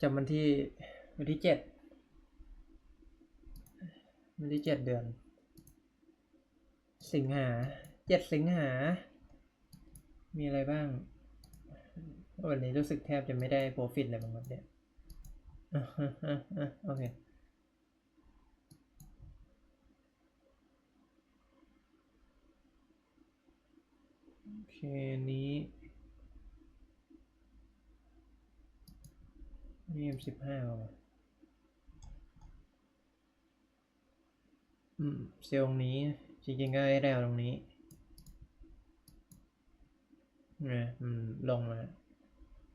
จำวันที่วันที่เจ็ดวันที่เจ็ดเดือน สิงหาเจ็ดสิงหา มีอะไรบ้าง วันนี้รู้สึกแทบจะไม่ได้โปรฟิตเลยบางวันเนี่ยโอเคโอเคนี้ นี่เอ็มสิบห้าว่ะอืมเซลล์ตรงนี้จริงๆก็ได้แล้วตรงนี้นะอืมลงมา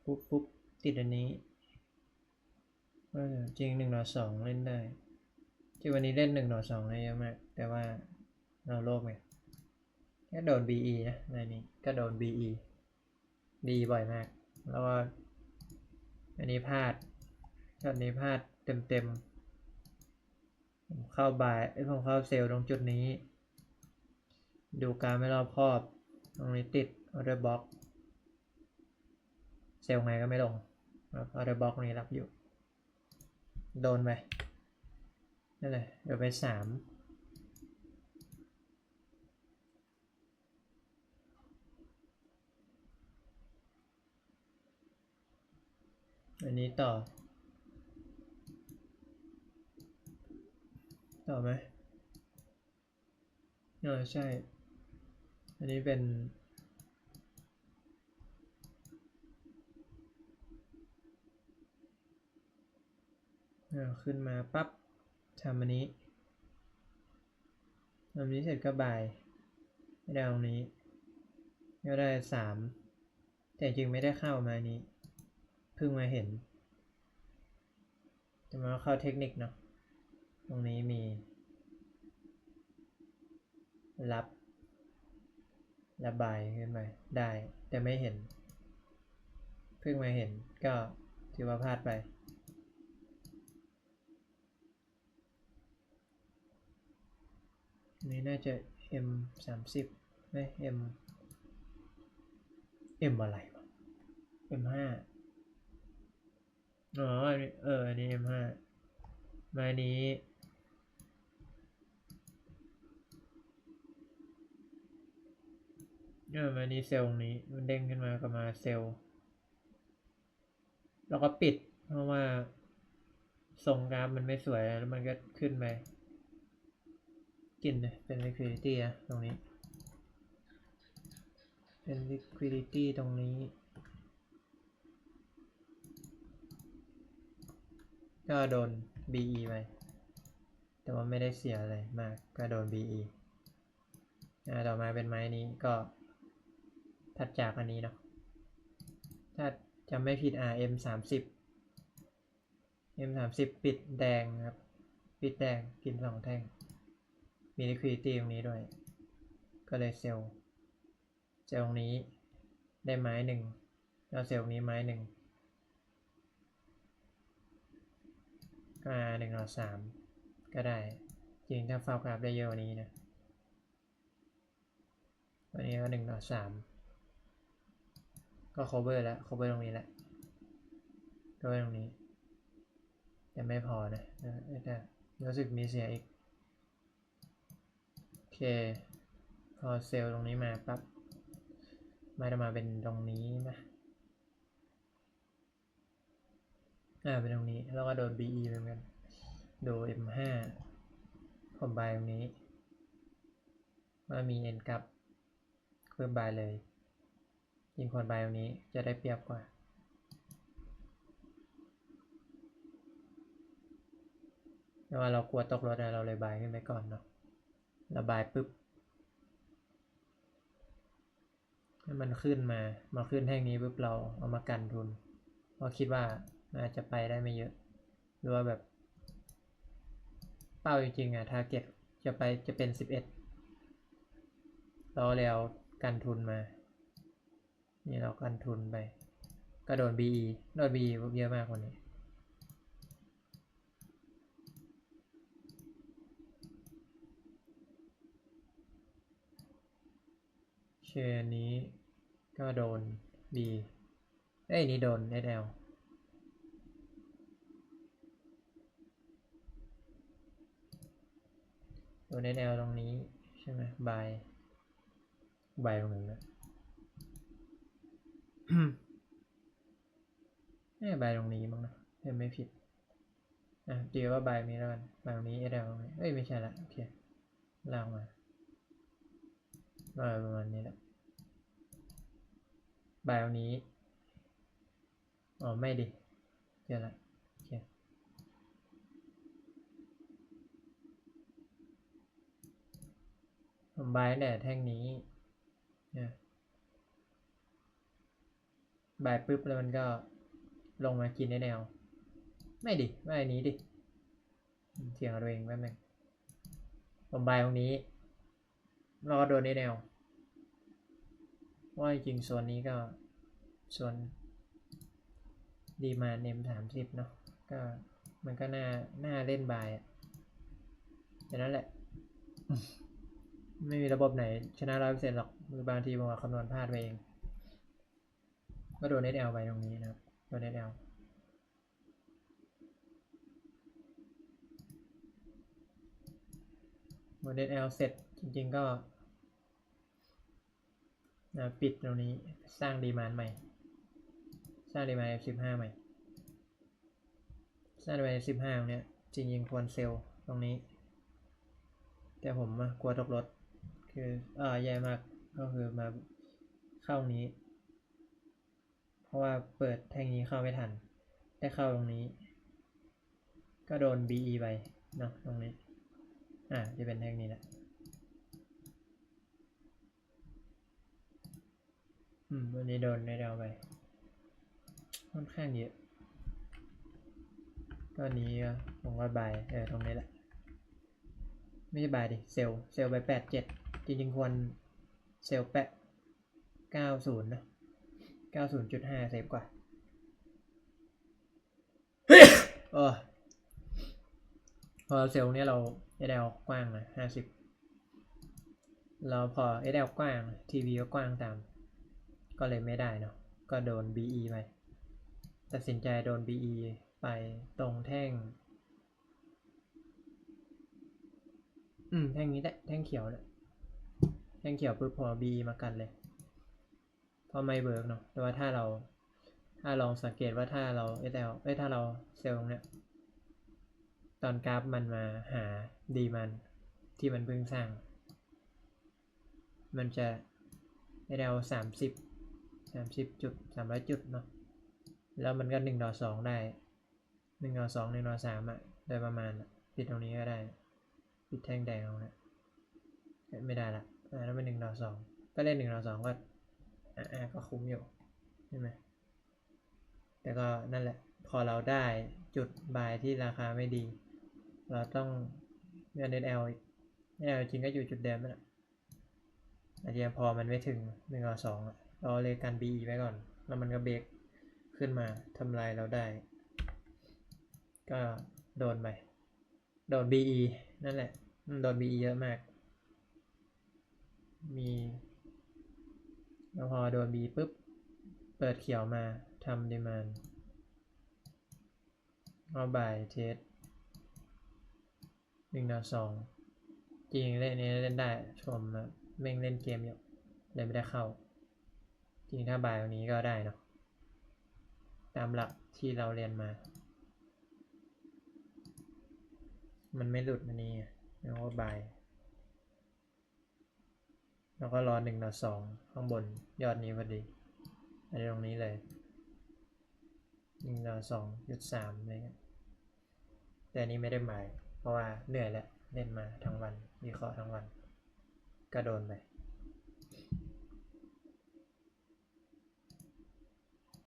ปุ๊บปุ๊บติดอันนี้เออจริงหนึ่งต่อสองเล่นได้จริงวันนี้เล่นหนึ่งต่อสองได้เยอะมาก แต่ว่าเราโลภไงก็โดน BE นะในนี้ก็โดน BE ดีบ่อยมาก แล้วก็ อันนี้พลาดช็อตนี้พลาดเต็มเต็มๆผมเข้าบ่ายเอ้ผมเข้าเซลล์ตรงจุดนี้ ดูการไม่รอบคอบ ตรงนี้ติดออเดอร์บ็อกเซลล์ไงก็ไม่ลงออเดอร์บ็อกนี้รับอยู่ โดนไปนั่นแหละเดี๋ยวไปสาม อันนี้ต่อ ต่อไหมเออใช่ อันนี้เป็น ขึ้นมาปั๊บทำอันนี้ทำอันนี้เสร็จก็บายไม่ได้ตรงนี้ก็ได้สามแต่จริงไม่ได้เข้ามาอันนี้ พิ่งมาเห็นแต่มาเข้าเทคนิคเนาะ ตรงนี้มี รับ ระบายขึ้นไปได้ แต่ไม่เห็น เพิ่งมาเห็นก็ถือว่าพลาดไปนี้น่าจะ M สามสิบไม่ M M อะไรวะ M ห้า อ๋ออันนี้เออ อันนี้ M5 มานนี้เออมาอันนี้เซลล์ตรงนี้ มันเด้งขึ้นมาก็มาเซลล์ แล้วก็ปิด เพราะว่าทรงกราฟมันไม่สวยแล้วมันก็ขึ้นไปกินเลยเป็น liquidity อะตรงนี้ เป็น liquidity ตรงนี้ ก็โดน BE ไปแต่ว่าไม่ได้เสียอะไรมากก็โดน BE อ่าต่อมาเป็นไม้นี้ก็ถัดจากอันนี้เนาะถ้าจำไม่ผิด RM สามสิบ M สามสิบปิดแดงครับ ปิดแดงกินสองแท่ง มี liquidity ตรงนี้ด้วย ก็เลยเซลล์เซลล์ตรงนี้ได้ไม้หนึ่งแล้วเซลล์ตรงนี้ไม้หนึ่ง ก็หนึ่งต่อสามก็ได้ จริงถ้าเฝ้ากราฟได้เยอะกว่านี้นะวันนี้ก็หนึ่งต่อสามก็ cover แล้ว cover ตรงนี้แหละ cover ตรงนี้แต่ไม่พอนะแต่รู้สึกมีเสียอีก โอเค พอเซลล์ตรงนี้มาปั๊บมาจะมาเป็นตรงนี้นะ อ่าเป็นตรงนี้ แล้วก็โดน BE เหมือนกัน โดน M5 ผมบายตรงนี้ว่ามี N กับเพิ่มบายเลย ยิงคนบายตรงนี้จะได้เปรียบกว่าแต่ว่าเรากลัวตกรถเราเลยบายขึ้นไปก่อนเนาะระบายปุ๊บให้มันขึ้นมา มาขึ้นแท่งนี้ปุ๊บเราเอามากันทุน เพราะคิดว่า น่าจจะไปได้ไม่เยอะหรือว่าแบบ เป้าจริงๆอะทาร์เก็ตจะไปจะเป็นสิบเอ็ดราเลยเอากันทุนมา นี่เรากันทุนไปก็โดน BE โดน BE เยอะมากกว่านี้เชนนี้ก็โดน B เอ้ยนี่โดน SL ตัวเน็ตแอลตรงนี้ใช่ไหมบายบายตรงไหนนะน่าจะบายตรงนี้มั้งนะถ้าไม่ผิดอะเดียวว่าบายนี้แล้วกันบายตรงนี้เอเดลตรงนี้เอ้ยไม่ใช่ละโอเคลากมาบายประมาณนี้แหละบายตรงนี้อ๋อไม่ดิเจอละโอเค ผมบายตั้งแต่แท่งนี้เนี่ยบายปุ๊บแล้วมันก็ลงมากินในแนว ไม่ดิ ไม่อันนี้ดิเถียงกับตัวเองแป๊บนึงผมบายตรงนี้เราก็โดนในแนว ว่าจริงๆโซนนี้ก็โซนดีมาเนมสามสิบเนาะก็มันก็น่าน่าเล่นบายอะแต่นั่นแหละ ไม่มีระบบไหนชนะร้อยเปอร์เซ็นต์หรอกมือบางทีบางวันคำนวณพลาดไปเอง ก็โดนเน็ตแอลไปตรงนี้นะครับ โดนเน็ตแอลโดนเน็ตแอลเสร็จจริงๆก็นะปิดตรงนี้สร้างดีมานใหม่ สร้างดีมาน F15 ใหม่ สร้างดีมาน F15 ตรงเนี้ยจริงๆควรเซลล์ตรงนี้ แต่ผมกลัวตกรถ คืออ่าแย่มากก็คือมาเข้านี้ เพราะว่าเปิดแท่งนี้เข้าไม่ทัน ได้เข้าตรงนี้ ก็โดน BE ไปเนาะตรงนี้ อ่าจะเป็นแท่งนี้แหละอืมวันนี้โดนได้เดาไปค่อนข้างเยอะก็อันนี้ผมว่าบายเออตรงนี้แหละ ไม่ใช่บายดิ เซล์เซล์ไปแปดเจ็ดจริงๆควรเซล์แปะเก้าศูนย์นะเก้าศูนย์จุดห้าเซฟกว่าเออพอเซลเนี้ยเราเอเดลกว้างนะห้าสิบเราพอเอเดลกว้างทีวีก็กว้างตาม ก็เลยไม่ได้เนาะก็โดน BE ไปตัดสินใจโดน BE ไปตรงแท่ง อืม แท่งนี้แหละแท่งเขียวเนี่ยแท่งเขียวปุ๊บพอ B มากันเลย พอไม่เบิร์กเนาะ แต่ว่าถ้าเรา ถ้าลองสังเกตว่าถ้าเรา SL เอ้ยถ้าเราเซลล์ตรงเนี้ย ตอนกราฟมันมาหาดีมันที่มันเพิ่งสร้าง มันจะ SL สามสิบสามสิบจุดสามร้อยจุดเนาะ แล้วมันก็หนึ่งต่อสองได้หนึ่งต่อสองหนึ่งต่อสามอะโดยประมาณปิดตรงนี้ก็ได้ ปิดแท่งแดงเอานะเอ้ยไม่ได้ละอ่าแล้วเป็นหนึ่งต่อสองก็เล่นหนึ่งต่อสองก็อ่าก็คุ้มอยู่ใช่ไหมแต่ก็นั่นแหละ พอเราได้จุดบายที่ราคาไม่ดี เราต้องเลือกเน็ตแอลเน็ตแอลจริงก็อยู่จุดเดิมนั่นแหละอาจจะพอมันไม่ถึงหนึ่งต่อสองเราเลยกัน BE ไว้ก่อน แล้วมันก็เบรกขึ้นมาทำลายเราได้ ก็โดนไป โดน BE นั่นแหละโดน BE เยอะมาก มีแล้วพอโดน B ปุ๊บ เปิดเขียวมาทำดีมานเอาบ่ายเทสหนึ่งดาวสองจริงเล่นนี้เล่นได้ชมนะเม่งเล่นเกมอยู่เลยไม่ได้เข้า จริงถ้าบ่ายวันนี้ก็ได้เนาะตามหลักที่เราเรียนมา มันไม่หลุดอันนี้ไงแล้วก็บาย แล้วก็รอหนึ่งต่อสองข้างบนยอดนี้พอดี อันนี้ตรงนี้เลยหนึ่งต่อสองจุดสามอะไรเงี้ยแต่อันนี้ไม่ได้หมาย เพราะว่าเหนื่อยแล้วเล่นมาทั้งวันวิเคราะห์ทั้งวัน ก็โดนไป